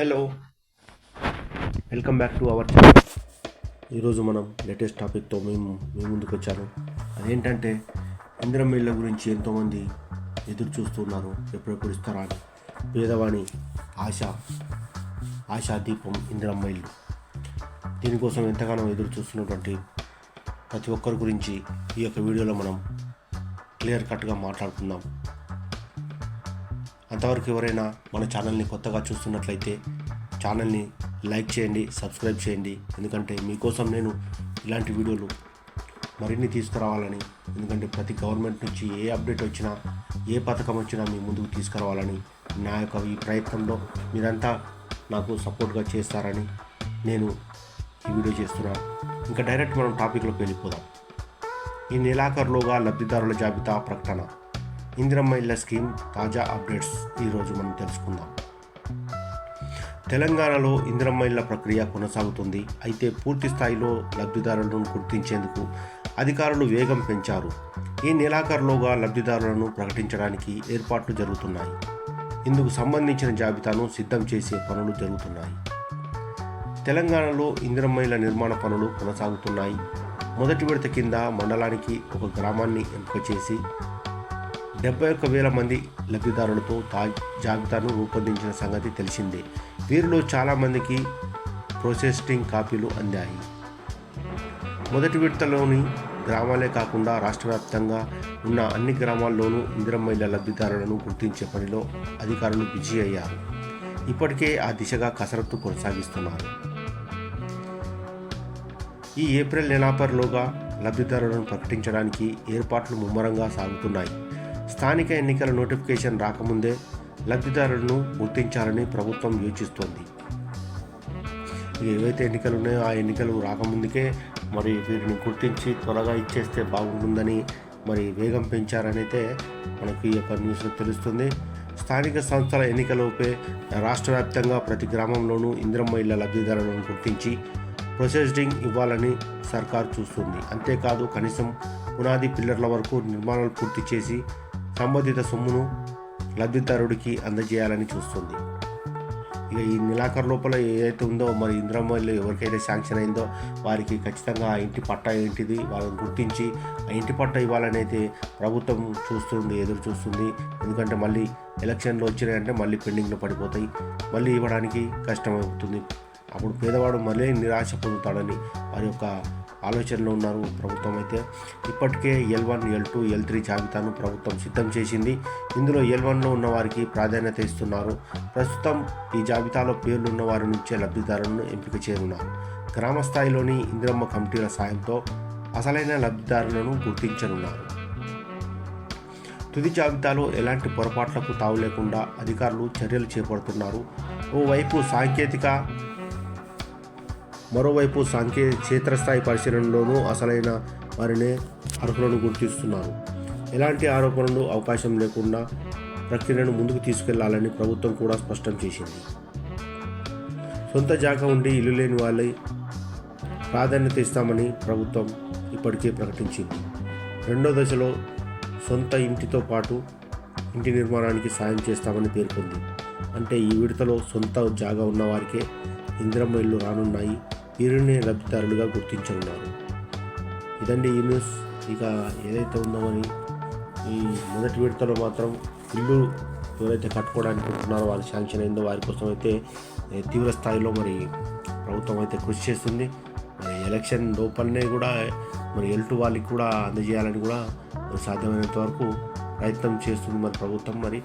Hello. Welcome back to our channel ఈరోజు మనం latest టాపిక్తో మేము మీ ముందుకు వచ్చాను అదేంటంటే ఇందిరం ఇళ్ళ గురించి ఎంతోమంది ఎదురు చూస్తున్నారు ఎప్పుడెప్పుడు ఇస్తారా అని. పేదవాణి ఆశ ఆశా దీపం ఇందిరమ్మ ఇల్లు దీనికోసం ఎంతగానో ఎదురు చూస్తున్నటువంటి ప్రతి ఒక్కరి గురించి ఈ యొక్క వీడియోలో మనం క్లియర్ కట్గా మాట్లాడుకుందాం. అంతవరకు ఎవరైనా మన ఛానల్ని కొత్తగా చూస్తున్నట్లయితే ఛానల్ని లైక్ చేయండి సబ్స్క్రైబ్ చేయండి. ఎందుకంటే మీకోసం నేను ఇలాంటి వీడియోలు మరిన్ని తీసుకురావాలని ఎందుకంటే ప్రతి గవర్నమెంట్ నుంచి ఏ అప్డేట్ వచ్చినా ఏ పథకం వచ్చినా మీ ముందుకు తీసుకురావాలని నా యొక్క ఈ ప్రయత్నంలో మీరంతా నాకు సపోర్ట్గా చేస్తారని నేను ఈ వీడియో చేస్తున్నాను ఇంకా డైరెక్ట్ మనం టాపిక్లోకి వెళ్ళిపోదాం. ఈ నెలాఖరులోగా లబ్ధిదారుల జాబితా ప్రకటన. ఇందిరమ్మ ఇళ్ళ స్కీమ్ తాజా అప్డేట్స్ ఈరోజు మనం తెలుసుకుందాం. తెలంగాణలో ఇందిరమ్మ ఇళ్ళ ప్రక్రియ కొనసాగుతుంది. అయితే పూర్తి స్థాయిలో లబ్ధిదారులను గుర్తించేందుకు అధికారులు వేగం పెంచారు. ఈ నెలాఖరులోగా లబ్ధిదారులను ప్రకటించడానికి ఏర్పాట్లు జరుగుతున్నాయి. ఇందుకు సంబంధించిన జాబితాను సిద్ధం చేసే పనులు జరుగుతున్నాయి. తెలంగాణలో ఇందిరమ్మ ఇళ్ళ నిర్మాణ పనులు కొనసాగుతున్నాయి. మొదటి విడత కింద మండలానికి ఒక గ్రామాన్ని ఎంపిక చేసి డెబ్బై ఒక్క వేల మంది లబ్ధిదారులతో తా జాబితాను రూపొందించిన సంగతి తెలిసిందే. వీరిలో చాలామందికి ప్రొసెసింగ్ కాపీలు అందాయి. మొదటి విడతలోని గ్రామాలే కాకుండా రాష్ట్ర వ్యాప్తంగా ఉన్న అన్ని గ్రామాల్లోనూ ఇందిరమ్మ లబ్ధిదారులను గుర్తించే పనిలో అధికారులు బిజీ అయ్యారు. ఇప్పటికే ఆ దిశగా కసరత్తు కొనసాగిస్తున్నారు. ఈ ఏప్రిల్ నెలాపరిలోగా లబ్ధిదారులను ప్రకటించడానికి ఏర్పాట్లు ముమ్మరంగా సాగుతున్నాయి. స్థానిక ఎన్నికల నోటిఫికేషన్ రాకముందే లబ్ధిదారులను గుర్తించాలని ప్రభుత్వం యోచిస్తోంది. ఏవైతే ఎన్నికలు ఉన్నాయో ఆ ఎన్నికలు రాకముందుకే మరి వీరిని గుర్తించి త్వరగా ఇచ్చేస్తే బాగుంటుందని మరి వేగం పెంచారనైతే మనకి ఈ యొక్క న్యూస్లో తెలుస్తుంది. స్థానిక సంస్థల ఎన్నికలోపే రాష్ట్ర వ్యాప్తంగా ప్రతి గ్రామంలోనూ ఇంద్రమ్మ ఇళ్ళ లబ్ధిదారులను గుర్తించి ప్రొసెసింగ్ ఇవ్వాలని సర్కార్ చూస్తుంది. అంతేకాదు కనీసం పునాది పిల్లర్ల వరకు నిర్మాణాలు పూర్తి చేసి సంబంధిత సొమ్మును లబ్ధిదారుడికి అందజేయాలని చూస్తుంది. ఇక ఈ నెలాఖరు లోపల ఏదైతే ఉందో మరి ఇందిరమ్మ ఎవరికైతే శాంక్షన్ అయిందో వారికి ఖచ్చితంగా ఆ ఇంటి పట్టా ఏంటిది వాళ్ళని గుర్తించి ఆ ఇంటి పట్టా ఇవ్వాలని అయితే ప్రభుత్వం చూస్తుంది ఎదురు చూస్తుంది. ఎందుకంటే మళ్ళీ ఎలక్షన్లు వచ్చినాయంటే మళ్ళీ పెండింగ్లో పడిపోతాయి. మళ్ళీ ఇవ్వడానికి కష్టమవుతుంది. అప్పుడు పేదవాడు మళ్ళీ నిరాశ పొందుతాడని వారి యొక్క ఆలోచనలో ఉన్నారు ప్రభుత్వం అయితే. ఇప్పటికే L one L two L three జాబితాను ప్రభుత్వం సిద్ధం చేసింది. ఇందులో ఎల్ వన్లో ఉన్న వారికి ప్రాధాన్యత ఇస్తున్నారు. ప్రస్తుతం ఈ జాబితాలో పేర్లున్న వారి నుంచే లబ్ధిదారులను ఎంపిక చేయనున్నారు గ్రామ స్థాయిలోని ఇందిరమ్మ కమిటీల సాయంతో అసలైన లబ్ధిదారులను గుర్తించనున్నారు. తుది జాబితాలో ఎలాంటి పొరపాట్లకు తావు లేకుండా అధికారులు చర్యలు చేపడుతున్నారు. ఓవైపు సాంకేతిక మరోవైపు సాంకే క్షేత్రస్థాయి పరిశీలనలోనూ అసలైన వారినే అర్హులను గుర్తిస్తున్నారు. ఎలాంటి ఆరోపణలు అవకాశం లేకుండా ప్రక్రియను ముందుకు తీసుకెళ్ళాలని ప్రభుత్వం కూడా స్పష్టం చేసింది. సొంత జాగా ఉండి ఇల్లు లేని వాళ్ళై ప్రాధాన్యత ఇస్తామని ప్రభుత్వం ఇప్పటికే ప్రకటించింది. రెండో దశలో సొంత ఇంటితో పాటు ఇంటి నిర్మాణానికి సాయం చేస్తామని పేర్కొంది. అంటే ఈ విడతలో సొంత జాగా ఉన్నవారికే ఇంద్రమ్మ ఇల్లు రానున్నాయి వీరిని లబ్ధిదారులుగా గుర్తించనున్నారు. ఇదండి ఈ న్యూస్. ఇక ఏదైతే ఉందో అని ఈ మొదటి విడతలో మాత్రం ఇల్లు ఎవరైతే కట్టుకోవడానికి ఉంటున్నారో వాళ్ళు శాంక్షన్ అయిందో వారి కోసం అయితే తీవ్ర స్థాయిలో మరి ప్రభుత్వం అయితే కృషి చేస్తుంది. మరి ఎలక్షన్ లోపలనే కూడా మరి ఎల్టు వాళ్ళకి కూడా అందజేయాలని కూడా సాధ్యమైనంత వరకు ప్రయత్నం చేస్తుంది మరి ప్రభుత్వం. మరి